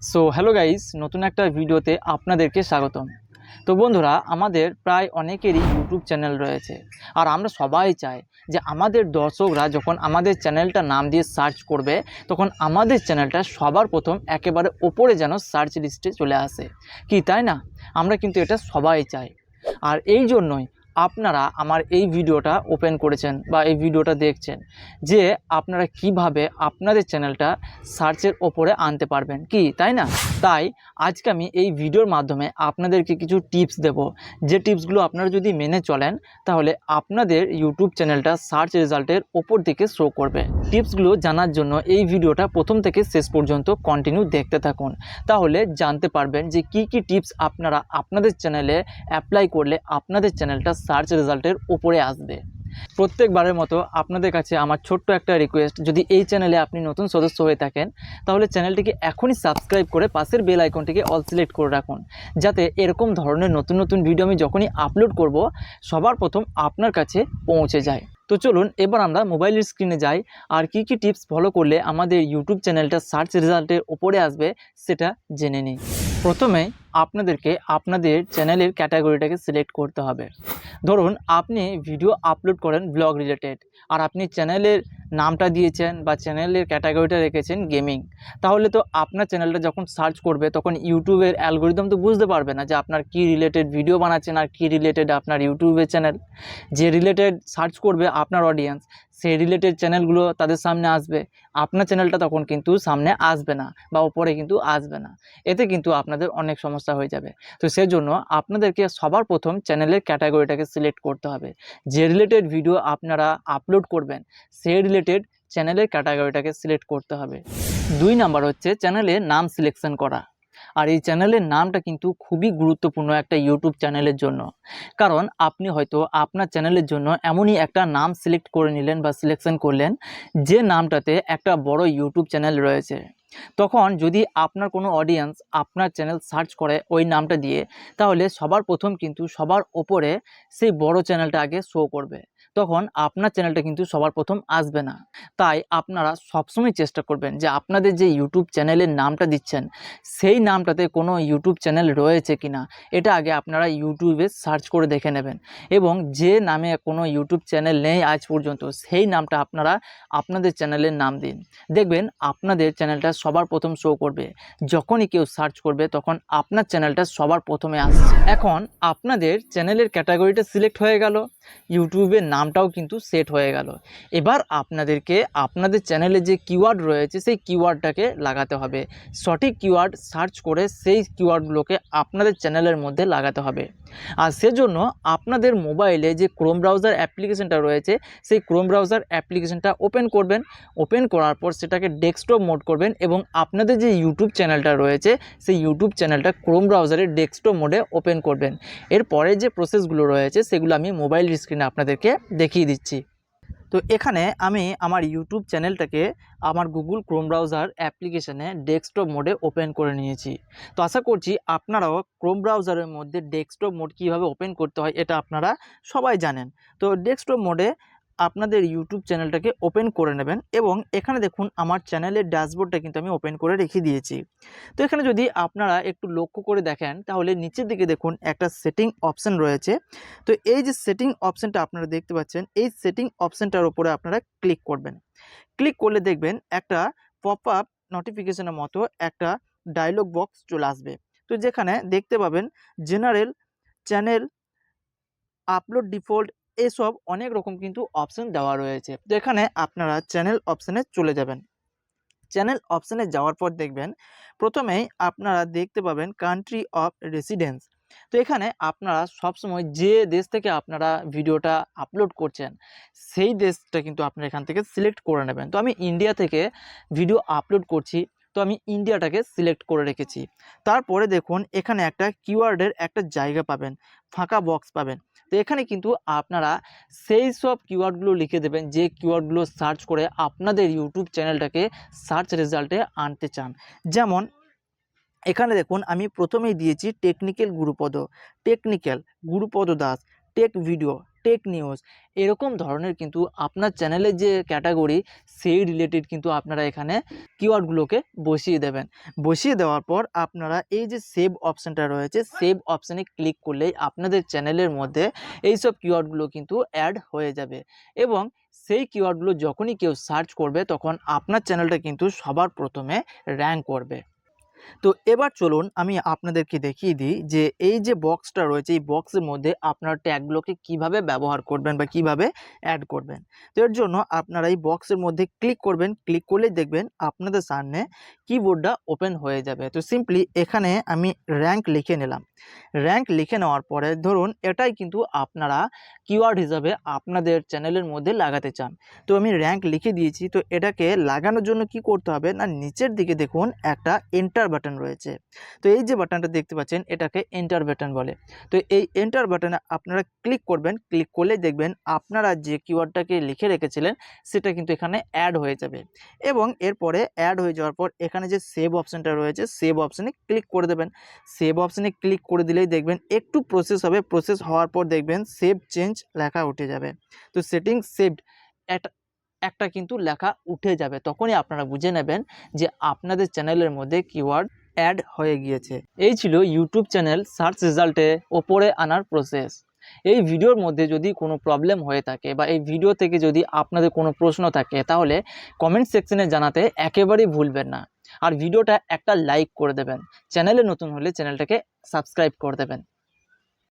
So hello guys নতুন একটা ভিডিওতে আপনাদেরকে স্বাগতম। তো বন্ধুরা, আমাদের প্রায় অনেকেরই ইউটিউব চ্যানেল রয়েছে। আর আমরা সবাই চাই যে আমাদের দর্শকরা যখন আমাদের চ্যানেলটা নাম দিয়ে সার্চ করবে, তখন আমাদের চ্যানেলটা সবার প্রথম একেবারে ওপরে যেন সার্চ লিস্টে চলে আসে। কি, তাই না? আমরা কিন্তু এটা সবাই চাই। আর এই জন্যই আপনারা আমার এই ভিডিওটা ওপেন করেছেন বা এই ভিডিওটা দেখছেন যে আপনারা কীভাবে আপনাদের চ্যানেলটা সার্চের ওপরে আনতে পারবেন, কি, তাই না? তাই আজকে আমি এই ভিডিওর মাধ্যমে আপনাদেরকে কিছু টিপস দেব। যে টিপসগুলো আপনারা যদি মেনে চলেন, তাহলে আপনাদের ইউটিউব চ্যানেলটা সার্চ রেজাল্টের ওপর দিকে শো করবে। টিপসগুলো জানার জন্য এই ভিডিওটা প্রথম থেকে শেষ পর্যন্ত কন্টিনিউ দেখতে থাকুন। তাহলে জানতে পারবেন যে কি কি টিপস আপনারা আপনাদের চ্যানেলে অ্যাপ্লাই করলে আপনাদের চ্যানেলটা সার্চ রেজাল্টের ওপরে আসবে। প্রত্যেকবারের মতো আপনাদের কাছে আমার ছোট্ট একটা রিকোয়েস্ট যদি এই চ্যানেলে আপনি নতুন সদস্য হয়ে থাকেন, তাহলে চ্যানেলটিকে এখনই সাবস্ক্রাইব করে পাশের বেল আইকনটিকে অল সিলেক্ট করে রাখুন। যাতে এরকম ধরনের নতুন নতুন ভিডিও আমি যখনই আপলোড করব, সবার প্রথম আপনার কাছে পৌঁছে যায়। তো চলুন, এবার আমরা মোবাইলের স্ক্রিনে যাই, আর কি কি টিপস ফলো করলে আমাদের ইউটিউব চ্যানেলটা সার্চ রেজাল্টের ওপরে আসবে, সেটা জেনে নিই। প্রথমে আপনাদেরকে আপনাদের চ্যানেলের ক্যাটাগরিটাকে সিলেক্ট করতে হবে। ধরুন, আপনি ভিডিও আপলোড করেন ব্লগ রিলেটেড, আর আপনি চ্যানেলের নামটা দিয়েছেন বা চ্যানেলের ক্যাটাগরিটা রেখেছেন গেমিং, তাহলে তো আপনার চ্যানেলটা যখন সার্চ করবে, তখন ইউটিউবের অ্যালগোরিদম তো বুঝতে পারবে না যে আপনার কি রিলেটেড ভিডিও বানাচ্ছেন আর কি রিলেটেড আপনার ইউটিউবের চ্যানেল। যে রিলেটেড সার্চ করবে আপনার অডিয়েন্স সেই রিলেটেড চ্যানেলগুলো তাদের সামনে আসবে। আপনার চ্যানেলটা তখন কিন্তু সামনে আসবে না বা ওপরে কিন্তু আসবে না। এতে কিন্তু আপনাদের অনেক সমস্যা হয়ে যাবে। তো সেজন্য আপনাদেরকে সবার প্রথম চ্যানেলের ক্যাটাগরিটাকে সিলেক্ট করতে হবে। যে রিলেটেড ভিডিও আপনারা আপলোড করবেন, সেই রিলেটেড চ্যানেলের ক্যাটাগরিটাকে সিলেক্ট করতে হবে। দুই নাম্বার হচ্ছে চ্যানেলের নাম সিলেকশন করা। আর এই চ্যানেলের নামটা কিন্তু খুবই গুরুত্বপূর্ণ একটা ইউটিউব চ্যানেলের জন্য। কারণ আপনি হয়তো আপনার চ্যানেলের জন্য এমনই একটা নাম সিলেক্ট করে নিলেন বা সিলেকশন করলেন, যে নামটাতে একটা বড় ইউটিউব চ্যানেল রয়েছে। তখন যদি আপনার কোনো অডিয়েন্স আপনার চ্যানেল সার্চ করে ওই নামটা দিয়ে, তাহলে সবার প্রথম কিন্তু সবার ওপরে সেই বড় চ্যানেলটা আগে শো করবে। তখন আপনার চ্যানেলটা কিন্তু সবার প্রথম আসবে না। তাই আপনারা সবসময় চেষ্টা করবেন যে আপনাদের যে ইউটিউব চ্যানেলের নামটা দিচ্ছেন, সেই নামটাতে কোনো ইউটিউব চ্যানেল রয়েছে কি না এটা আগে আপনারা ইউটিউবে সার্চ করে দেখে নেবেন। এবং যে নামে কোনো ইউটিউব চ্যানেল নেই আজ পর্যন্ত, সেই নামটা আপনারা আপনাদের চ্যানেলের নাম দিন। দেখবেন আপনাদের চ্যানেলটা সবার প্রথম শো করবে। যখনই কেউ সার্চ করবে, তখন আপনার চ্যানেলটা সবার প্রথমে আসছে। এখন আপনাদের চ্যানেলের ক্যাটাগরিটা সিলেক্ট হয়ে গেল। ইউটিউবের নামটাও কিন্তু সেট হয়ে গেল। এবার আপনাদেরকে আপনাদের চ্যানেলে যে কিওয়ার্ড রয়েছে, সেই কিওয়ার্ডটাকে লাগাতে হবে। সঠিক কিওয়ার্ড সার্চ করে সেই কিওয়ার্ডগুলোকে আপনাদের চ্যানেলের মধ্যে লাগাতে হবে। আর সেজন্য আপনাদের মোবাইলে যে ক্রোম ব্রাউজার অ্যাপ্লিকেশনটা রয়েছে, সেই ক্রোম ব্রাউজার অ্যাপ্লিকেশনটা ওপেন করবেন। ওপেন করার পর সেটাকে ডেস্কটপ মোড করবেন এবং আপনাদের যে ইউটিউব চ্যানেলটা রয়েছে, সেই ইউটিউব চ্যানেলটা ক্রোম ব্রাউজারে ডেস্কটপ মোডে ওপেন করবেন। এরপরে যে প্রসেসগুলো রয়েছে, সেগুলো আমি মোবাইল স্ক্রিনে আপনাদেরকে দেখিয়ে দিচ্ছি। তো এখানে আমি আমার ইউটিউব চ্যানেলটাকে আমার গুগল ক্রোম ব্রাউজার অ্যাপ্লিকেশানে ডেস্কটপ মোডে ওপেন করে নিয়েছি। তো আশা করছি আপনারাও ক্রোম ব্রাউজারের মধ্যে ডেস্কটপ মোড কীভাবে ওপেন করতে হয় এটা আপনারা সবাই জানেন। তো ডেস্কটপ মোডে আপনাদের ইউটিউব চ্যানেলটাকে ওপেন করে নেবেন এবং এখানে দেখুন আমার চ্যানেলের ড্যাশবোর্ডটা কিন্তু আমি ওপেন করে রেখে দিয়েছি। তো এখানে যদি আপনারা একটু লক্ষ্য করে দেখেন, তাহলে নিচের দিকে দেখুন একটা সেটিং অপশান রয়েছে। তো এই যে সেটিং অপশানটা আপনারা দেখতে পাচ্ছেন, এই সেটিং অপশানটার উপরে আপনারা ক্লিক করবেন। ক্লিক করলে দেখবেন একটা পপ আপ নোটিফিকেশনের মতো একটা ডায়লগ বক্স চলে আসবে। তো যেখানে দেখতে পাবেন জেনারেল চ্যানেল আপলোড ডিফল্ট এসব অনেক রকম কিন্তু অপশান দেওয়া রয়েছে। তো এখানে আপনারা চ্যানেল অপশানে চলে যাবেন। চ্যানেল অপশানে যাওয়ার পর দেখবেন, প্রথমেই আপনারা দেখতে পাবেন কান্ট্রি অফ রেসিডেন্স তো এখানে আপনারা সবসময় যে দেশ থেকে আপনারা ভিডিওটা আপলোড করছেন, সেই দেশটা কিন্তু আপনারা এখান থেকে সিলেক্ট করে নেবেন। তো আমি ইন্ডিয়া থেকে ভিডিও আপলোড করছি, তো আমি ইন্ডিয়াটাকে সিলেক্ট করে রেখেছি। তারপরে দেখুন, এখানে একটা কিওয়ার্ডের একটা জায়গা পাবেন, ফাঁকা বক্স পাবেন। তো এখানে কিন্তু আপনারা সেই সব কিওয়ার্ডগুলো লিখে দেবেন, যে কিওয়ার্ডগুলো সার্চ করে আপনাদের ইউটিউব চ্যানেলটাকে সার্চ রেজাল্টে আনতে চান। যেমন, এখানে দেখুন, আমি প্রথমেই দিয়েছি technical Gurupada. Technical Gurupada Das. Tech video, tech news, এরকম ধরনের কিন্তু আপনার চ্যানেলের যে ক্যাটাগরি, সেই রিলেটেড কিন্তু আপনারা এখানে কিওয়ার্ডগুলোকে বসিয়ে দেবেন। বসিয়ে দেওয়ার পর আপনারা এই যে সেভ অপশানটা রয়েছে, সেভ অপশানে ক্লিক করলেই আপনাদের চ্যানেলের মধ্যে এইসব কিওয়ার্ডগুলো কিন্তু অ্যাড হয়ে যাবে এবং সেই কিওয়ার্ডগুলো যখনই কেউ সার্চ করবে তখন আপনার চ্যানেলটা কিন্তু সবার প্রথমে র্যাঙ্ক করবে। তো এবার চলুন আমি আপনাদেরকে দেখিয়ে দিই যে এই যে বক্সটা রয়েছে, এই বক্সের মধ্যে আপনার ট্যাগগুলোকে কীভাবে ব্যবহার করবেন বা কীভাবে অ্যাড করবেন। তো এর জন্য আপনারা এই বক্সের মধ্যে ক্লিক করবেন ক্লিক করলেই দেখবেন আপনাদের সামনে কিবোর্ডটা ওপেন হয়ে যাবে। তো সিম্পলি এখানে আমি র্যাঙ্ক লিখে নিলাম। র্যাঙ্ক লিখে নেওয়ার পরে ধরুন এটাই কিন্তু আপনারা কিওয়ার্ড হিসাবে আপনাদের চ্যানেলের মধ্যে লাগাতে চান। তো আমি র্যাঙ্ক লিখে দিয়েছি। তো এটাকে লাগানোর জন্য কি করতে হবে না নিচের দিকে দেখুন একটা এন্টার বাটন রয়েছে। তো এই যে বাটনটা দেখতে পাচ্ছেন এটাকে এন্টার বাটন বলে। তো এই এন্টার বাটনে আপনারা ক্লিক করবেন। ক্লিক করলে দেখবেন আপনারা যে কিওয়ার্ডটাকে লিখে রেখেছিলেন সেটা কিন্তু এখানে অ্যাড হয়ে যাবে। এবং এরপরে অ্যাড হয়ে যাওয়ার পর এখানে যে সেভ অপশানটা রয়েছে সেভ অপশানে ক্লিক করে দেবেন। সেভ অপশানে ক্লিক করে দিলেই দেখবেন একটু প্রসেস হবে। প্রসেস হওয়ার পর দেখবেন সেভ চেঞ্জ লেখা উঠে যাবে। তো সেটিং সেভড একটা একটা কিন্তু লেখা উঠে যাবে। তখনই আপনারা বুঝে নেবেন যে আপনাদের চ্যানেলের মধ্যে কিওয়ার্ড অ্যাড হয়ে গিয়েছে। এই ছিল ইউটিউব চ্যানেল সার্চ রেজাল্টে ওপরে আনার প্রসেস এই ভিডিওর মধ্যে যদি কোনো প্রবলেম হয়ে থাকে বা এই ভিডিও থেকে যদি আপনাদের কোনো প্রশ্ন থাকে, তাহলে কমেন্ট সেকশনে জানাতে একেবারেই ভুলবেন না। আর ভিডিওটা একটা লাইক করে দেবেন। চ্যানেলে নতুন হলে চ্যানেলটাকে সাবস্ক্রাইব করে দেবেন।